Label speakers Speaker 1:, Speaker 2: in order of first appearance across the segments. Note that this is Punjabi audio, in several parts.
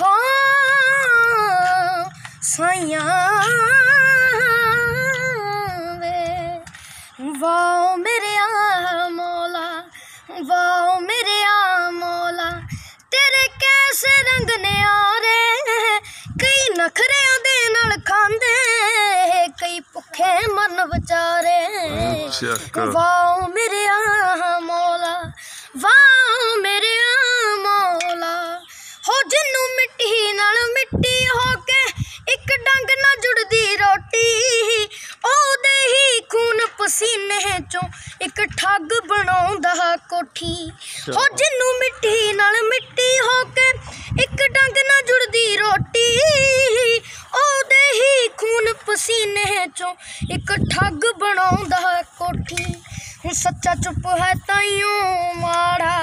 Speaker 1: ਹਾਂ ਸਾਈਆਂ ਵੇ। ਵਾਓ ਮੇਰਿਆ ਮੌਲਾ ਵਾਓ ਮੇਰਿਆ ਮੌਲਾ ਤੇਰੇ ਕੈਸੇ ਰੰਗ ਨਿਆਰੇ ਕਈ ਨਖਰਿਆਂ ਦੇ ਨਾਲ ਖਾਂਦੇ ਕਈ ਭੁੱਖੇ ਮਨ ਵਿਚਾਰੇ। ਵਾਓ ਮੇਰਿਆ ਮੌਲਾ ਵਾਓ ਹੋ ਜਿੰਨੂੰ ਮਿੱਟੀ ਨਾਲ ਮਿੱਟੀ ਹੋ ਕੇ ਇੱਕ ਡੰਗ ਨਾਲ ਜੁੜਦੀ ਰੋਟੀ ਉਹਦੇ ਹੀ ਖੂਨ ਪਸੀਨੇ ਚੋਂ ਇੱਕ ਠੱਗ ਬਣਾਉਂਦਾ ਕੋਠੀ ਹੋ ਜਿੰਨੂੰ ਮਿੱਟੀ ਨਾਲ ਮਿੱਟੀ ਹੋ ਕੇ ਇੱਕ ਡੰਗ ਨਾਲ ਜੁੜਦੀ ਰੋਟੀ ਉਹਦੇ ਹੀ ਖੂਨ ਪਸੀਨੇ ਚੋਂ ਇੱਕ ਠੱਗ ਬਣਾਉਂਦਾ ਕੋਠੀ ਹੁਣ ਸੱਚਾ ਚੁੱਪ ਹੈ ਤਾਈਓ ਮਾੜਾ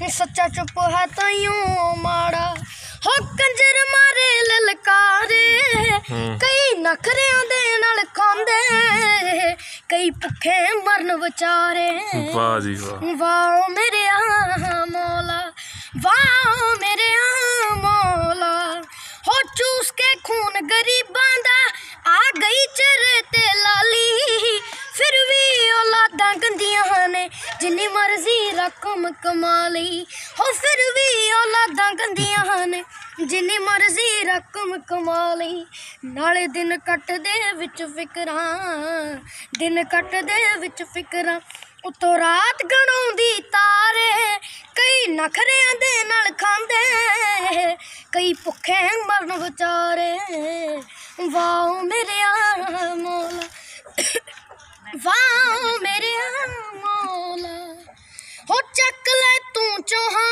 Speaker 1: ਹੁਣ ਸੱਚਾ ਚੁੱਪ ਹੈ ਤਾਈਓ ਕਈ ਨਖਰਿਆਂ ਦੇ ਨਾਲ ਖਾਂਦੇ ਕਈ ਭੁੱਖੇ ਮਰਨ ਵਿਚਾਰੇ।
Speaker 2: ਵਾਹ ਜੀ ਵਾਹ।
Speaker 1: ਵਾਓ ਮੇਰੇ ਮੌਲਾ ਵਾਓ ਮੇਰੇ ਮੌਲਾ। ਹੋ ਚੂਸ ਕੇ ਖੂਨ ਗਰੀਬਾਂ ਦਾ ਆ ਗਈ ਚਿਹਰੇ ਤੇ ਲਾਲੀ। ਫਿਰ ਵੀ ਔਲਾਦਾਂ ਗੰਦੀਆਂ ਨੇ ਜਿੰਨੀ ਮਰਜ਼ੀ ਰਕਮ ਕਮਾ ਲਈ। ਹੋ ਫਿਰ ਵੀ ਔਲਾਦਾਂ ਗੰਦੀਆਂ ਜਿੰਨੀ ਮਰਜ਼ੀ ਰਕਮ ਕਮਾ ਲਈ, ਨਾਲੇ ਦਿਨ ਕੱਟਦੇ ਵਿੱਚ ਫਿਕਰਾਂ, ਦਿਨ ਕੱਟਦੇ ਵਿੱਚ ਫਿਕਰਾਂ। ਉਤੋਂ ਰਾਤ ਗਣਾਉਂਦੀ ਤਾਰੇ, ਕਈ ਨਖਰਿਆਂ ਦੇ ਨਾਲ ਖਾਂਦੇ, ਕਈ ਭੁੱਖੇ ਮਰਨ ਵਿਚਾਰੇ। ਵਾਓ ਮੇਰੇ ਮੌਲਾ ਵਾਓ ਮੇਰੇ ਮੌਲਾ ਹੋ ਚੱਕ ਲੈ ਤੂੰ ਚੋਹਾਨੂੰ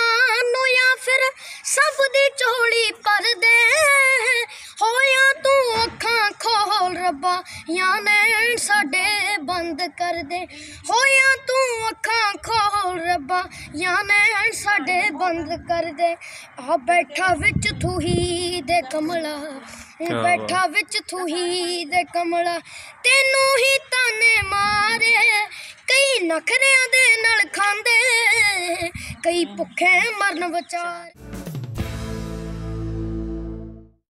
Speaker 1: ਸਭ ਦੀ ਝੋਲੀ ਭਰ ਦੇ ਹੋਇਆ ਤੂੰ ਅੱਖਾਂ ਖੋਲ ਰੱਬਾ ਜਾਂ ਨੈਣ ਸਾਡੇ ਬੰਦ ਕਰ ਦੇ। ਹੋਇਆ ਤੂੰ ਅੱਖਾਂ ਖੋਲ ਰੱਬਾ ਜਾਂ ਨੈਣ ਸਾਡੇ ਬੰਦ ਕਰ ਦੇ। ਆ ਬੈਠਾ ਵਿੱਚ ਥੂਹੀ ਦੇ ਕਮਲਾ ਬੈਠਾ ਵਿੱਚ ਥੂਹੀ ਦੇ ਕਮਲਾ। ਤੈਨੂੰ ਹੀ ਤਾਨੇ ਮਾਰੇ ਕਈ ਨਖਰਿਆਂ ਦੇ ਨਾਲ ਖਾਂਦੇ ਕਈ ਭੁੱਖੇ ਮਰਨ ਵਿਚਾਰ।